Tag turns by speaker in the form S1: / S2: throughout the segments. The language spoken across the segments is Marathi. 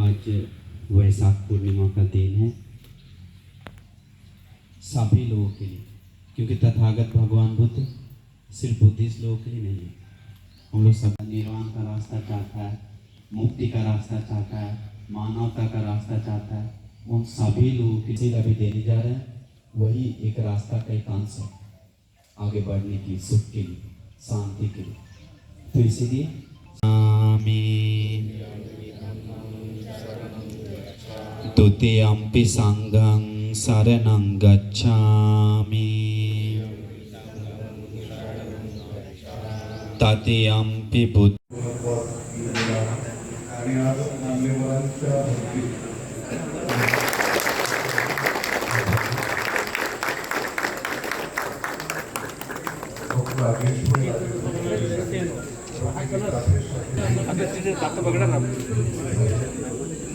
S1: आज वैशाख पूर्णिमा का दिन है। सभी लोगों के लिए, क्योंकि तथागत भगवान बुद्ध सिर्फ़ बुद्धिस्ट लोगों के लिए नहीं है। हम लोग सब निर्वाण का रास्ता चाहता है, मुक्ति का रास्ता चाहता है, मानवता का रास्ता चाहता है। उन सभी लोगों के लिए अभी देने जा रहे हैं, वही एक रास्ता का एक है आगे बढ़ने की, सुख के लिए, शांति के लिए। तो इसीलिए आमीन द्वितीयम्पि सङ्घं शरणं गच्छामि तृतीयम्पि बुद्ध
S2: आणि आज नांदेडकरांच्या भक्ती डॉक्टर राजेश्वर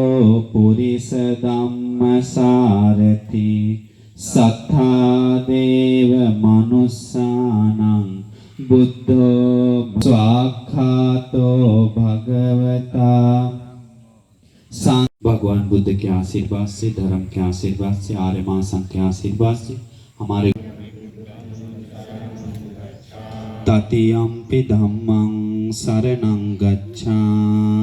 S1: अनुत्तरो पुरिसदम्मसारथि सत्था देव मनुष्यानं बुद्धो स्वाख्यातो भगवता। सा- भगवान बुद्ध के आशीर्वाद से धर्म के आशीर्वाद से आर्य महासंघ के आशीर्वाद से हमारे ततीयम्पि धम्मं शरणं गच्छामि।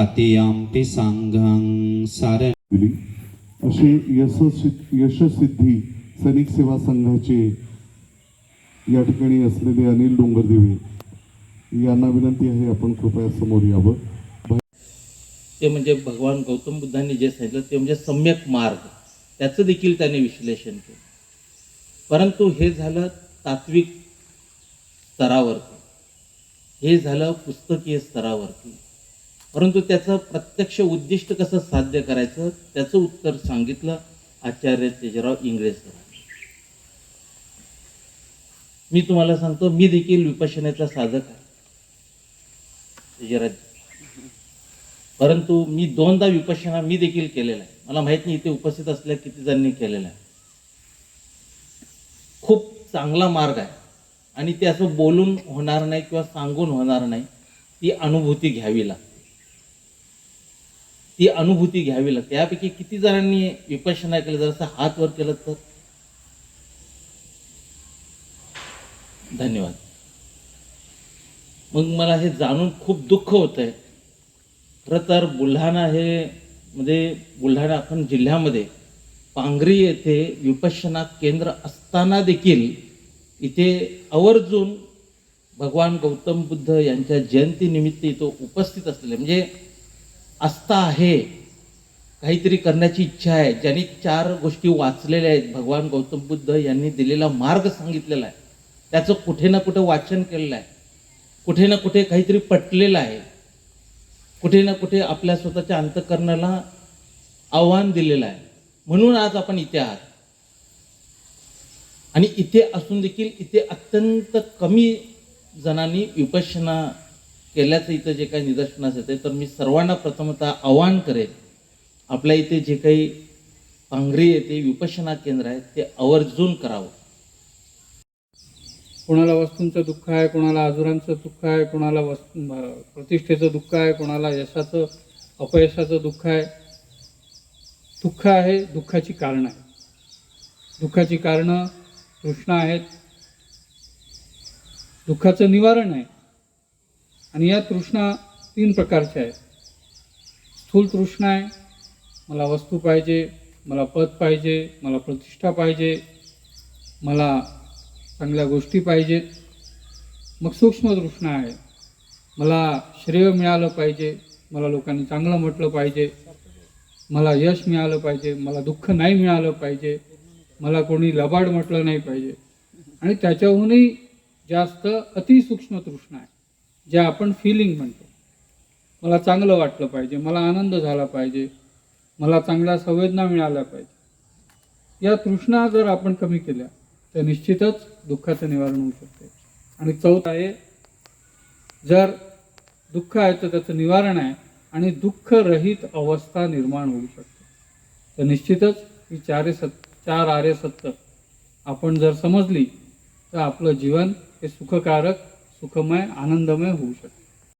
S1: ततीयम्पि सङ्घं शरण
S2: दिली असे यशस्वी यशसिद्धी सैनिक सेवा संघाचे या ठिकाणी असलेले अनिल डोंगरदेवे यांना विनंती आहे आपण कृपया समोर यावं.
S3: ते म्हणजे भगवान गौतम बुद्धांनी जे सांगितलं ते म्हणजे सम्यक मार्ग. त्याचं देखील त्याने विश्लेषण केलं. परंतु हे झालं तात्विक स्तरावरती. हे झालं पुस्तकीय स्तरावरती. परंतु त्याचं प्रत्यक्ष उद्दिष्ट कसं साध्य करायचं त्याचं उत्तर सांगितलं आचार्य तेजराव इंगळे सर. मी तुम्हाला सांगतो मी देखील विपशनेचा साधक आहे. तेजराज. परंतु मी दोनदा विपशना मी देखील केलेला आहे. मला माहीत नाही इथे उपस्थित असल्या किती जणांनी केलेला आहे. खूप चांगला मार्ग आहे. आणि ते असं बोलून होणार नाही किंवा सांगून होणार नाही ती अनुभूती घ्यावी लागते. ती अनुभूती घ्यावी लागते. यापैकी किती जणांनी विपश्यना केलं? जर असं हात वर केलं तर? धन्यवाद. मग मला हे जाणून खूप दुःख होत आहे खरं तर बुलढाणा हे म्हणजे बुलढाणा आपण जिल्ह्यामध्ये पांगरी येथे विपश्यना केंद्र असताना देखील इथे आवर्जून भगवान गौतम बुद्ध यांच्या जयंतीनिमित्त इथं उपस्थित असलेले म्हणजे आस्था आहे. काहीतरी करण्याची इच्छा आहे. ज्यांनी चार गोष्टी वाचलेल्या आहेत भगवान गौतम बुद्ध यांनी दिलेला मार्ग सांगितलेला आहे. त्याचं कुठे ना कुठे वाचन केलेलं आहे. कुठे ना कुठे काहीतरी पटलेलं आहे. कुठे ना कुठे आपल्या स्वतःच्या अंतकरणाला आव्हान दिलेलं आहे. म्हणून आज आपण इथे आहात. आणि इथे असून देखील इथे अत्यंत कमी जणांनी विपशना केल्याचं इथं जे काही निदर्शनास येते तर मी सर्वांना प्रथमतः आवाहन करेन आपल्या इथे जे काही पांघरी येथे विपशना केंद्र आहे ते आवर्जून करावं.
S4: कोणाला वस्तूंचं दुःख आहे कोणाला आजुरांचं दुःख आहे कोणाला वस् प्रतिष्ठेचं दुःख आहे कोणाला यशाचं अपयशाचं दुःख आहे दुःख आहे दुःखाची कारणं आहे दुःखाची कारणं तृष्णा आहेत. दुःखाचं निवारण आहे. आणि या तृष्णा तीन प्रकारच्या आहेत. स्थूल तृष्णा आहे मला वस्तू पाहिजे मला पद पाहिजे मला प्रतिष्ठा पाहिजे मला चांगल्या गोष्टी पाहिजेत मग सूक्ष्म तृष्णा आहे मला श्रेय मिळालं पाहिजे मला लोकांनी चांगलं म्हटलं पाहिजे मला यश मिळालं पाहिजे मला दुःख नाही मिळालं पाहिजे मला कोणी लबाड म्हटलं नाही पाहिजे. आणि त्याच्याहूनही जास्त अतिसूक्ष्म तृष्णा आहे. ज्या आपण फिलिंग म्हणतो. मला चांगलं वाटलं पाहिजे मला आनंद झाला पाहिजे मला चांगल्या संवेदना मिळाल्या पाहिजे. या तृष्णा जर आपण कमी केल्या तर निश्चितच दुःखाचं निवारण होऊ शकते. आणि चौथ आहे जर दुःख आहे तर त्याचं निवारण आहे आणि दुःखरहित अवस्था निर्माण होऊ शकते. तर निश्चितच ही चारे सत् चार आर्य सत्य. आपण जर समजली तर आपलं जीवन हे सुखकारक सुखमय आनंदमय होऊ शकते.